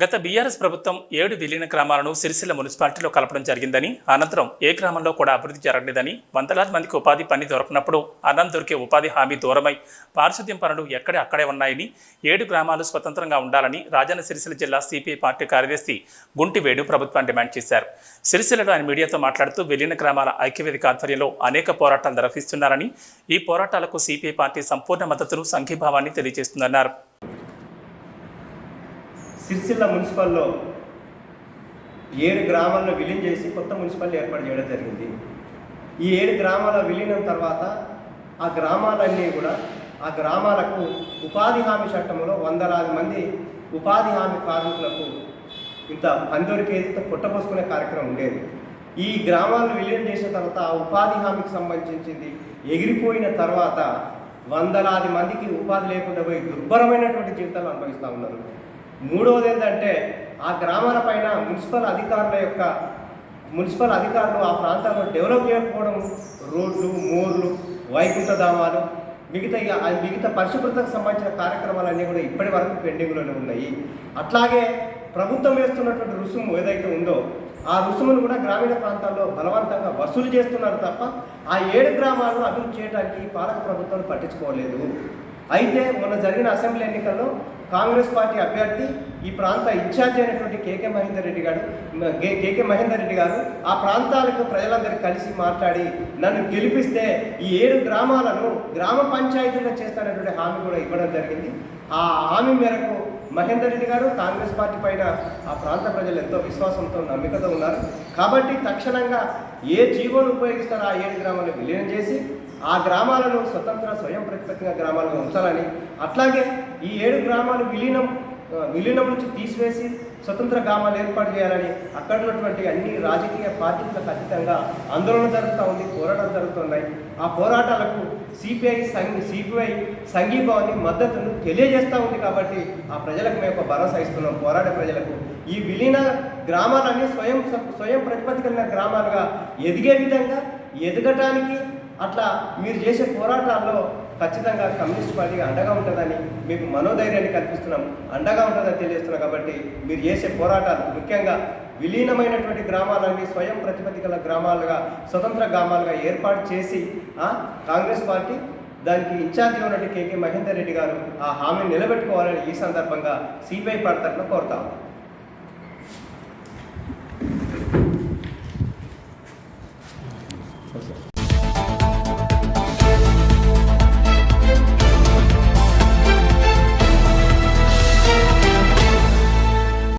గత బీఆర్ఎస్ ప్రభుత్వం ఏడు విలీన గ్రామాలను సిరిసిల్ల మున్సిపాలిటీలో కలపడం జరిగిందని అనంతరం ఏ గ్రామంలో కూడా అభివృద్ధి జరగలేదని వందలాది మందికి ఉపాధి పని దొరకనప్పుడు అన్నం దొరికే ఉపాధి హామీ దూరమై పారిశుద్ధ్యం పనులు ఎక్కడే అక్కడే ఉన్నాయని ఏడు గ్రామాలు స్వతంత్రంగా ఉండాలని రాజన్న సిరిసిల్ల జిల్లా సిపిఐ పార్టీ కార్యదర్శి గుంటి వేణు ప్రభుత్వాన్ని డిమాండ్ చేశారు. సిరిసిల్లలో ఆయన మీడియాతో మాట్లాడుతూ విలీన గ్రామాల ఐక్యవేదిక ఆధ్వర్యంలో అనేక పోరాటాలు నిర్వహిస్తున్నారని ఈ పోరాటాలకు సిపిఐ పార్టీ సంపూర్ణ మద్దతును సంఘీభావాన్ని తెలియజేస్తుందన్నారు. సిరిసిల్ల మున్సిపల్లో ఏడు గ్రామాలను విలీనం చేసి కొత్త మున్సిపాలిటీ ఏర్పాటు చేయడం జరిగింది. ఈ ఏడు గ్రామాల విలీనం తర్వాత ఆ గ్రామాలన్నీ కూడా ఆ గ్రామాలకు ఉపాధి హామీ చట్టంలో వందలాది మంది ఉపాధి హామీ కార్మికులకు ఇంత పందొరికేది పుట్టపోసుకునే కార్యక్రమం ఉండేది. ఈ గ్రామాలను విలీనం చేసిన తర్వాత ఆ ఉపాధి హామీకి సంబంధించింది ఎగిరిపోయిన తర్వాత వందలాది మందికి ఉపాధి లేకుండా పోయి దుర్భరమైనటువంటి జీవితాలు అనుభవిస్తూ ఉన్నారు. మూడవది ఏంటంటే ఆ గ్రామాల పైన మున్సిపల్ అధికారుల యొక్క మున్సిపల్ అధికారులు ఆ ప్రాంతాల్లో డెవలప్ చేయకపోవడం రోడ్లు మోర్లు వైకుంఠధామాలు మిగతా అది మిగతా పరిశుభ్రతకు సంబంధించిన కార్యక్రమాలన్నీ కూడా ఇప్పటి వరకు పెండింగ్లోనే ఉన్నాయి. అట్లాగే ప్రభుత్వం వేస్తున్నటువంటి రుసుము ఏదైతే ఉందో ఆ రుసుమును కూడా గ్రామీణ ప్రాంతాల్లో బలవంతంగా వసూలు చేస్తున్నారు తప్ప ఆ ఏడు గ్రామాలను అభివృద్ధి చేయడానికి పాలక ప్రభుత్వం పట్టించుకోలేదు. అయితే మొన్న జరిగిన అసెంబ్లీ ఎన్నికల్లో కాంగ్రెస్ పార్టీ అభ్యర్థి ఈ ప్రాంత ఇన్ఛార్జ్ అయినటువంటి కేకే మహేందర్ రెడ్డి గారు కేకే మహేందర్ రెడ్డి గారు ఆ ప్రాంతాలకు ప్రజలందరూ కలిసి మాట్లాడి నన్ను గెలిపిస్తే ఈ ఏడు గ్రామాలను గ్రామ పంచాయతీలో చేస్తానటువంటి హామీ కూడా ఇవ్వడం జరిగింది. ఆ హామీ మేరకు మహేందర్ రెడ్డి గారు కాంగ్రెస్ పార్టీ పైన ఆ ప్రాంత ప్రజలు ఎంతో విశ్వాసంతో నమ్మికతో ఉన్నారు. కాబట్టి తక్షణంగా ఏ జీవోను ఉపయోగిస్తారో ఆ ఏడు గ్రామాలను విలీనం చేసి ఆ గ్రామాలను స్వతంత్ర స్వయం ప్రతిపత్తిగా గ్రామాలుగా ఉంచాలని అట్లాగే ఈ ఏడు గ్రామాలు విలీనం విలీనం నుంచి తీసివేసి స్వతంత్ర గ్రామాలు ఏర్పాటు చేయాలని అక్కడ ఉన్నటువంటి అన్ని రాజకీయ పార్టీలకు అతీతంగా ఆందోళన జరుగుతూ ఉంది పోరాటాలు జరుగుతున్నాయి. ఆ పోరాటాలకు సిపిఐ సంఘ సిపిఐ సంఘీభావాన్ని మద్దతును తెలియజేస్తూ ఉంది కాబట్టి ఆ ప్రజలకు మేము ఒక భరోసా ఇస్తున్నాం. పోరాడే ప్రజలకు ఈ విలీన గ్రామాలన్నీ స్వయం స్వయం ప్రతిపత్తి కలిగిన గ్రామాలుగా ఎదిగే విధంగా ఎదగటానికి అట్లా మీరు చేసే పోరాటాల్లో ఖచ్చితంగా కమ్యూనిస్ట్ పార్టీ అండగా ఉంటుందని మీకు మనోధైర్యాన్ని కల్పిస్తున్నాం. అండగా ఉంటుందని తెలియజేస్తున్నాం కాబట్టి మీరు చేసే పోరాటాలు ముఖ్యంగా విలీనమైనటువంటి గ్రామాలన్నీ స్వయం ప్రతిపత్తి గల గ్రామాలుగా స్వతంత్ర గ్రామాలుగా ఏర్పాటు చేసి ఆ, కాంగ్రెస్ పార్టీ దానికి ఇన్ఛార్జిగా ఉన్నటువంటి కేకే మహేందర్ రెడ్డి గారు ఆ హామీని నిలబెట్టుకోవాలని ఈ సందర్భంగా సిపిఐ పార్టీ తరఫున కోరుతా